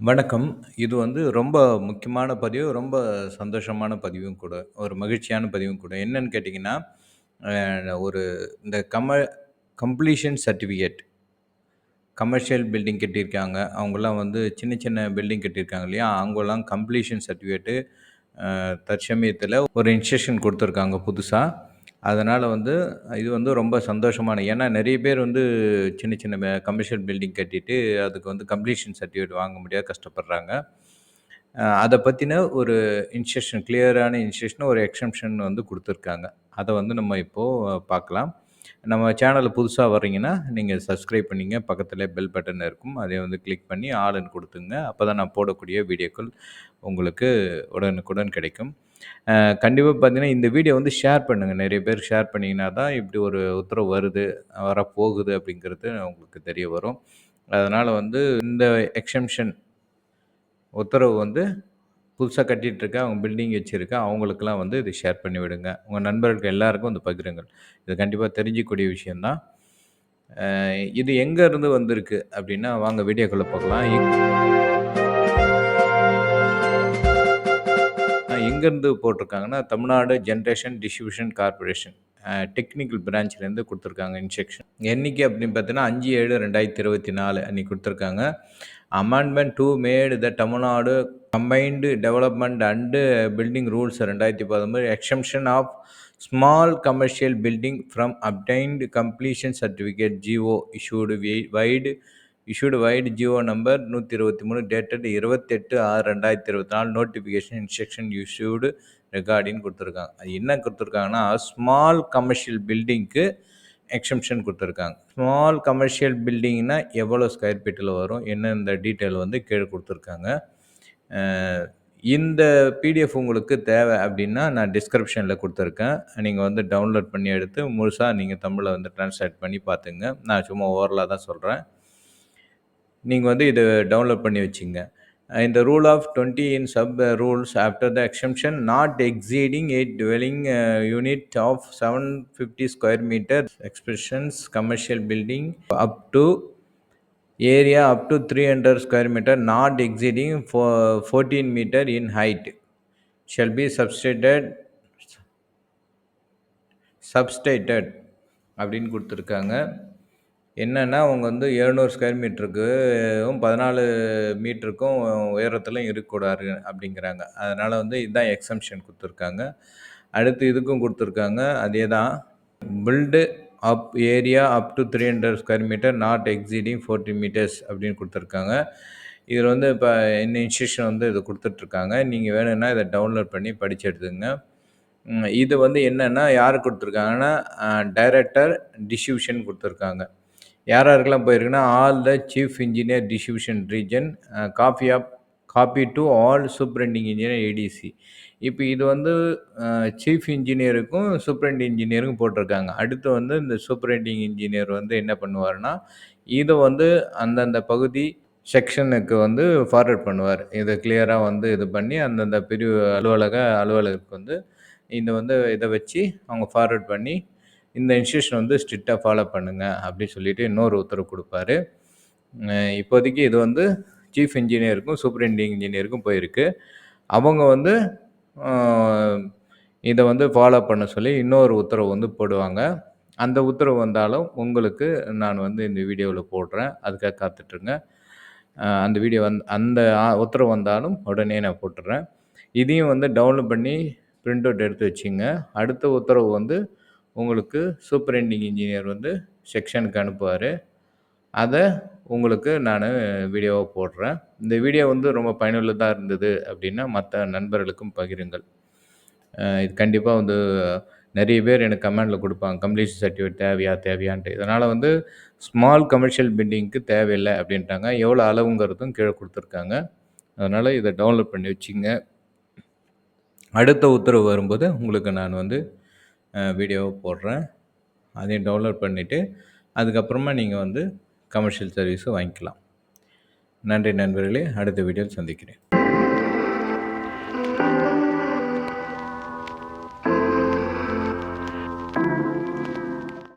வணக்கம். இது வந்து ரொம்ப முக்கியமான பதிவு. ரொம்ப சந்தோஷமான பதிவும் கூட. ஒரு மகிழ்ச்சியான பதிவும் கூட. என்னன்னு கேட்டீங்கன்னா, அ ஒரு இந்த கம கம்ப்ளீஷன் சர்டிஃபிகேட் கமர்ஷியல் பில்டிங் கட்டியிருக்காங்க. அவங்கலாம் வந்து சின்ன சின்ன பில்டிங் கட்டியிருக்காங்க இல்லையா? அவங்கலாம் கம்ப்ளீஷன் சர்டிஃபிகேட்டு அ தற்சமயத்தில ஒரு இன்ஸ்ட்ரக்ஷன் குடுத்துருக்காங்க புதுசா. அதனால் வந்து இது வந்து ரொம்ப சந்தோஷமான ஏன்னா நிறைய பேர் வந்து சின்ன சின்ன கமர்ஷியல் பில்டிங் கட்டிட்டு, அதுக்கு வந்து கம்ப்ளீஷன் சர்டிஃபிகேட் வாங்க முடியாத கஷ்டப்படுறாங்க. அதை பற்றின ஒரு இன்ஸ்ட்ரக்ஷன் கிளியரான இன்ஸ்ட்ரக்ஷன் ஒரு எக்ஸம்ஷன் வந்து கொடுத்துருக்காங்க அதை வந்து நம்ம இப்போ பார்க்கலாம். நம்ம சேனலில் புதுசாக வர்றீங்கன்னா, நீங்கள் சப்ஸ்கிரைப் பண்ணிங்க. பக்கத்தில் பெல் பட்டன் இருக்கும். அதை வந்து கிளிக் பண்ணி ஆளுன்னு கொடுத்துங்க அப்போ தான் நான் போடக்கூடிய வீடியோக்கள் உங்களுக்கு உடனுக்குடன் கிடைக்கும். கண்டிப்பாக பார்த்தீங்கன்னா, இந்த வீடியோ வந்து ஷேர் பண்ணுங்கள் நிறைய பேர் ஷேர் பண்ணிங்கன்னா தான் இப்படி ஒரு உத்தரவு வருது, வரப்போகுது அப்படிங்கிறது உங்களுக்கு தெரிய வரும். அதனால் வந்து இந்த எக்ஸம்ஷன் உத்தரவு வந்து புதுசாக கட்டிகிட்ருக்க அவங்க பில்டிங் வச்சுருக்க அவங்களுக்கெல்லாம் வந்து இது ஷேர் பண்ணி விடுங்க. உங்கள் நண்பர்களுக்கு எல்லாருக்கும் வந்து பகிருங்கள். இது கண்டிப்பாக தெரிஞ்சிக்கூடிய விஷயந்தான் இது எங்கேருந்து வந்திருக்கு அப்படின்னா, வாங்க வீடியோக்குள்ளே பார்க்கலாம் எங்கேருந்து போட்டிருக்காங்கன்னா, Tamil Nadu generation distribution corporation technical பிரான்ச்லேருந்து கொடுத்துருக்காங்க இன்ஸ்ட்ரக்ஷன். என்றைக்கு அப்படின்னு பார்த்தீங்கன்னா, அஞ்சு ஏழு ரெண்டாயிரத்தி இருபத்தி நாலு அன்றைக்கி கொடுத்துருக்காங்க amendment to made the Tamil Nadu combined development and building rules 2019 exemption of small commercial building from obtained completion certificate GO issued vide issued vide GO number 123 dated 28/6/2024 notification instruction issued ரெக்கார்டின்னு கொடுத்துருக்காங்க. அது என்ன கொடுத்துருக்காங்கன்னா small commercial பில்டிங்க்கு exemption கொடுத்துருக்காங்க. Small commercial பில்டிங்னா எவ்வளோ square ஃபீட்டில் வரும்? என்னன்ற டீட்டெயில் வந்து கீழே கொடுத்துருக்காங்க. இந்த பிடிஎஃப் உங்களுக்கு தேவை அப்படின்னா, நான் டிஸ்கிரிப்ஷனில் கொடுத்துருக்கேன். நீங்கள் வந்து டவுன்லோட் பண்ணி எடுத்து முழுசாக நீங்கள் தமிழில் வந்து ட்ரான்ஸ்லேட் பண்ணி பார்த்துங்க. நான் சும்மா ஓவரலாக தான் சொல்கிறேன் நீங்கள் வந்து இதை டவுன்லோட் பண்ணி வச்சுங்க. இந்த rule of 20 in sub rules after the exemption not exceeding eight dwelling unit of 750 square metre expressions commercial building up to area up to 300 square metre not exceeding four 14 metre in height shall be substituted substituted அப்படின்னு கொடுத்துருக்காங்க என்னென்னா அவங்க வந்து 700 square மீட்டருக்கும் 14 மீட்டருக்கும் உயரத்துலையும் இருக்கக்கூடாது அப்படிங்கிறாங்க. அதனால் வந்து இதுதான் எக்ஸம்ஷன் கொடுத்துருக்காங்க அடுத்து இதுக்கும் கொடுத்துருக்காங்க அதே தான். Built up area up to 300 square metre not exceeding 14 metres அப்படின்னு கொடுத்துருக்காங்க. இதில் வந்து இப்போ என்ன இன்ஸ்ட்ரக்ஷன் வந்து இது கொடுத்துட்ருக்காங்க. நீங்கள் வேணும்னா இதை டவுன்லோட் பண்ணி படிச்சு எடுத்துங்க இது வந்து என்னென்னா யார் கொடுத்துருக்காங்கன்னா டைரக்டர் டிஸ்ட்ரிபியூஷன் கொடுத்துருக்காங்க. யார் யாருக்கெல்லாம் போயிருக்குன்னா, all the chief engineer distribution region copy copy of copy to all superintending engineer ADC. இப்போ இது வந்து சீஃப் இன்ஜினியருக்கும், சூப்பரிண்ட் இன்ஜினியருக்கும் போட்டிருக்காங்க. அடுத்து வந்து இந்த சூப்பரிண்டிங் இன்ஜினியர் வந்து என்ன பண்ணுவார்னா இதை வந்து அந்தந்த பகுதி செக்ஷனுக்கு வந்து ஃபார்வர்ட் பண்ணுவார். இதை கிளியராக வந்து இது பண்ணி அந்தந்த பிரிவு அலுவலக அலுவலகத்துக்கு வந்து இதை வந்து இதை வச்சு அவங்க ஃபார்வர்ட் பண்ணி, இந்த இன்ஸ்டியூஷன் வந்து ஸ்ட்ரிக்டாக ஃபாலோ பண்ணுங்க அப்படின்னு சொல்லிட்டு இன்னொரு உத்தரவு கொடுப்பாரு இப்போதைக்கு இது வந்து சீஃப் இன்ஜினியருக்கும், சூப்பரிண்டிங் இன்ஜினியருக்கும் போயிருக்கு. அவங்க வந்து இதை வந்து ஃபாலோ பண்ண சொல்லி இன்னொரு உத்தரவு வந்து போடுவாங்க. அந்த உத்தரவு வந்தாலும் உங்களுக்கு நான் வந்து இந்த வீடியோவில் போடுறேன். அதுக்காக காத்துட்ருங்க. அ அந்த வீடியோ வந் அந்த அ உத்தரவு வந்தாலும் உடனே நான் போட்டுடுறேன். இதையும் வந்து டவுன்லோட் பண்ணி பிரிண்ட் அவுட் எடுத்து வச்சுக்கங்க. அடுத்த உத்தரவு வந்து உங்களுக்கு சூப்பரிண்டிங் இன்ஜினியர் வந்து செக்ஷனுக்கு அனுப்புவாரு. அதை உங்களுக்கு நான் வீடியோவாக போடுறேன். இந்த வீடியோ வந்து ரொம்ப பயனுள்ளதாக இருந்தது அப்படின்னா, மற்ற நண்பர்களுக்கும் பகிருங்கள். இது கண்டிப்பாக வந்து நிறைய பேர் எனக்கு கமெண்டில் கொடுப்பாங்க கம்ப்ளீஷன் சர்டிஃபிகேட் தேவையா? தேவையான்ட்டு. இதனால் வந்து ஸ்மால் கமர்ஷியல் பில்டிங்க்கு தேவையில்லை அப்படின்ட்டாங்க. எவ்வளோ அளவுங்கிறதும் கீழே கொடுத்துருக்காங்க அதனால் இதை டவுன்லோட் பண்ணி வச்சுங்க அடுத்த உத்தரவு வரும்போது உங்களுக்கு நான் வந்து வீடியோவை போடுறேன். அதையும் டவுன்லோட் பண்ணிவிட்டு அதுக்கப்புறமா நீங்கள் வந்து கமர்ஷியல் சர்வீஸும் வாங்கிக்கலாம். நன்றி நண்பர்களே! அடுத்த வீடியோவில் சந்திக்கிறேன்.